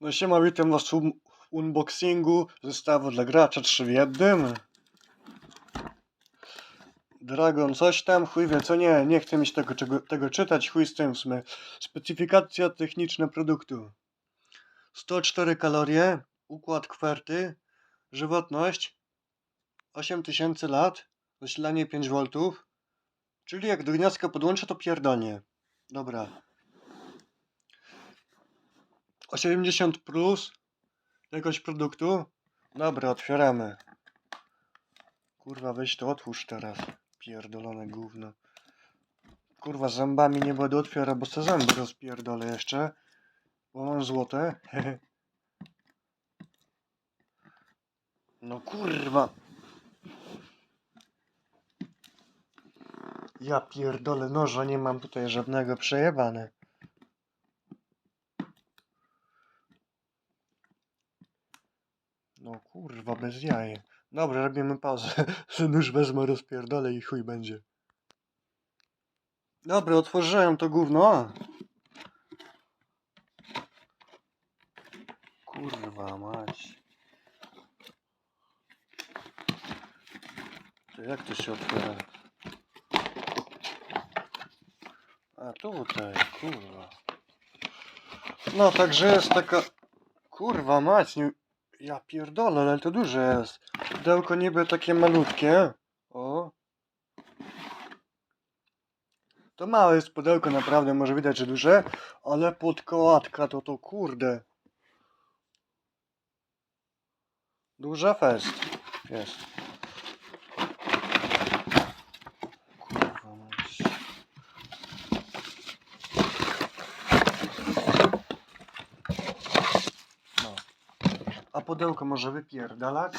No siema, witam was w un- w unboxingu zestawu dla gracza 3 w 1. Dragon coś tam, chuj wie co nie, nie chcę mieć tego, czego, tego czytać, chuj z tym w sumie. Specyfikacja techniczna produktu. 104 kalorie, układ kwerty, żywotność 8000 lat, zasilanie 5 V, czyli jak do gniazdka podłączę to pierdolnie. Dobra. 80 plus jakiegoś produktu. Dobra, otwieramy. Kurwa, weź to otwórz teraz. Pierdolone gówno. Kurwa, zębami nie będę otwierał, bo se zęby rozpierdolę jeszcze. Bo mam złote. no kurwa. Ja pierdolę noża, nie mam tutaj żadnego przejebane. No kurwa, bez jaj. Dobra, robimy pauzę. Nóż wezmę, rozpierdolę i chuj będzie. Dobra, otworzyłem to gówno. Kurwa mać. To jak to się otwiera? A tutaj, kurwa. No, także jest taka... Kurwa mać, nie... Ja pierdolę, ale to duże jest. Pudełko niby takie malutkie. O. To małe jest pudełko, naprawdę, może widać, że duże. Ale podkołatka to to kurde. Duża fest. Jest. Kurwa mać. No. A pudełko może wypierdalać?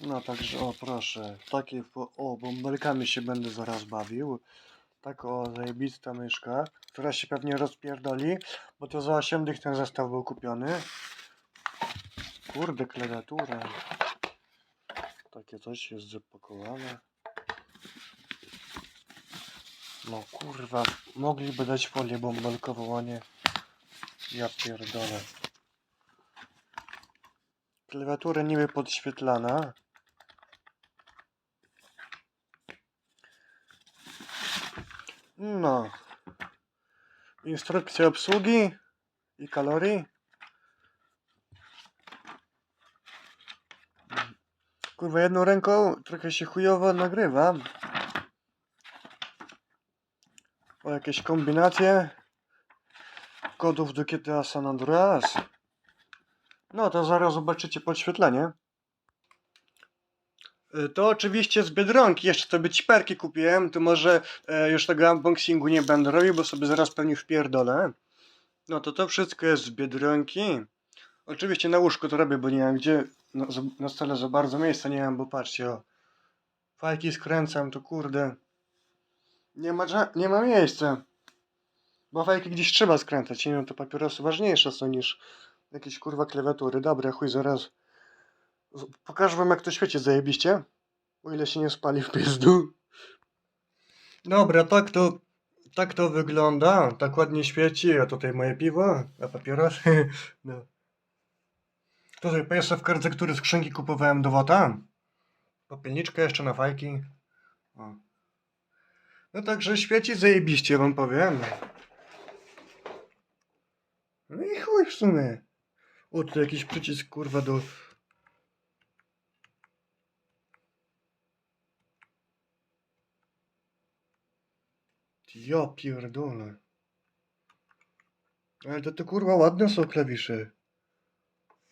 No także, o proszę, takie, o, bąbelkami się będę zaraz bawił. Tak o, zajebista myszka, która się pewnie rozpierdoli, bo to za 8 dych ten zestaw był kupiony. Kurde, klawiatura. Takie coś jest zapakowane. No kurwa, mogliby dać folię bąbelkową, a nie... Ja pierdolę. Klawiatura niby podświetlana. No. Instrukcja obsługi i kalorii. Kurwa, jedną ręką trochę się chujowo nagrywam. O jakieś kombinacje kodów do GTA San Andreas. No to zaraz zobaczycie podświetlenie. Y, To oczywiście z Biedronki, jeszcze sobie ciperki kupiłem, to może e, już tego unboxingu nie będę robił, bo sobie zaraz pewnie wpierdolę. No to to wszystko jest z Biedronki. Oczywiście na łóżku to robię, bo nie mam gdzie, no, na stole za bardzo miejsca nie mam, bo patrzcie o. Fajki skręcam, to kurde. Nie ma, nie ma miejsca. Bo fajki gdzieś trzeba skręcać, nie wiem, to papierosy ważniejsze są niż jakieś kurwa klawiatury. Dobra, chuj, zaraz. Pokażę wam jak to świeci zajebiście. O ile się nie spali w pizdu. Dobra, tak to, tak to wygląda. Tak ładnie świeci. A tutaj moje piwo, a papierosy. No. Tutaj jeszcze w kartce, który skrzynki kupowałem do wota. Popielniczkę jeszcze na fajki. O. No także świeci zajebiście, wam powiem. No i chuj w sumie. O, tu jakiś przycisk kurwa do... Ja pierdolę. Ale to, to kurwa ładne są klawisze.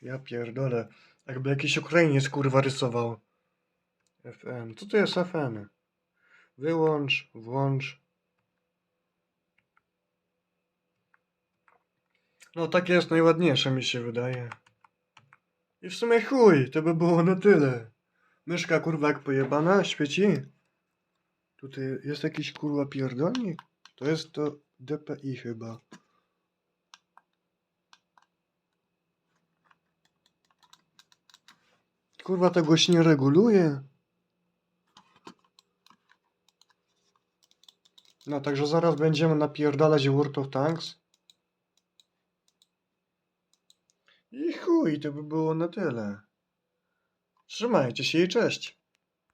Ja pierdolę. Jakby jakiś Ukrainiec kurwa rysował. FM. Co to jest FM? Wyłącz, włącz. No takie jest najładniejsze mi się wydaje. I w sumie chuj, to by było na tyle. Myszka kurwa jak pojebana, świeci. Tutaj jest jakiś kurwa pierdolnik? To jest to DPI chyba. Kurwa tego się nie reguluje. No także zaraz będziemy napierdalać World of Tanks. I chuj, to by było na tyle. Trzymajcie się i cześć.